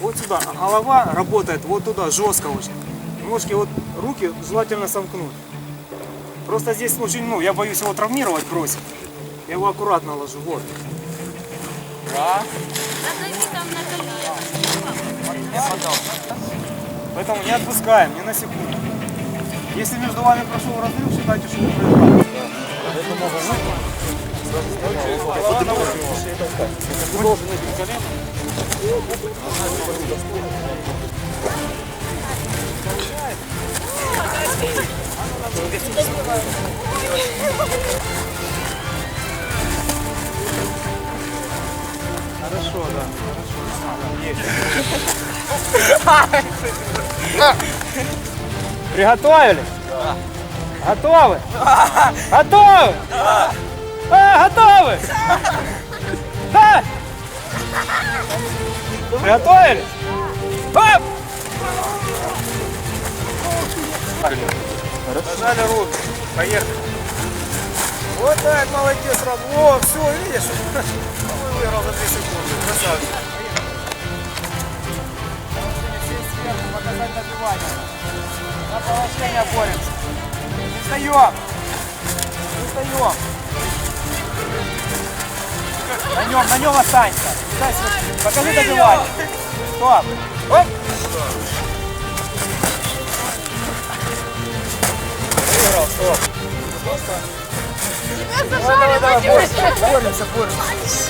Вот сюда. А Голова работает вот туда, жестко очень. Ножки, вот руки желательно сомкнуть. Просто здесь очень, ну, я боюсь его травмировать, бросить. Я его аккуратно ложу, вот. Надави там на колено. Поэтому не отпускаем, ни на секунду. Если между вами прошел разрыв, считайте, что вы проиграли. Хорошо, да. Приготовили? Да. Готовы? Готовы? А, готовы? Приготовили? Оп! Нажали руки. Поехали. Вот так, молодец, Ром. О, все, видишь? Выиграл за 3 секунды. Красавчик. Сверху показать добивание. На положение боремся. Не встаем. Не встаем. Нем, на нем останься. Покажи добивание. Стоп. Оп. Выиграл, стоп. Тебя зажали, Матюша. Боремся, боремся.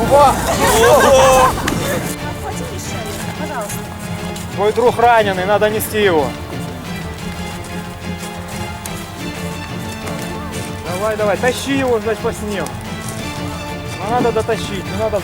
Ого! Твой друг раненый, надо нести его. Давай, давай, тащи его, значит, по снегу. Но надо дотащить, не надо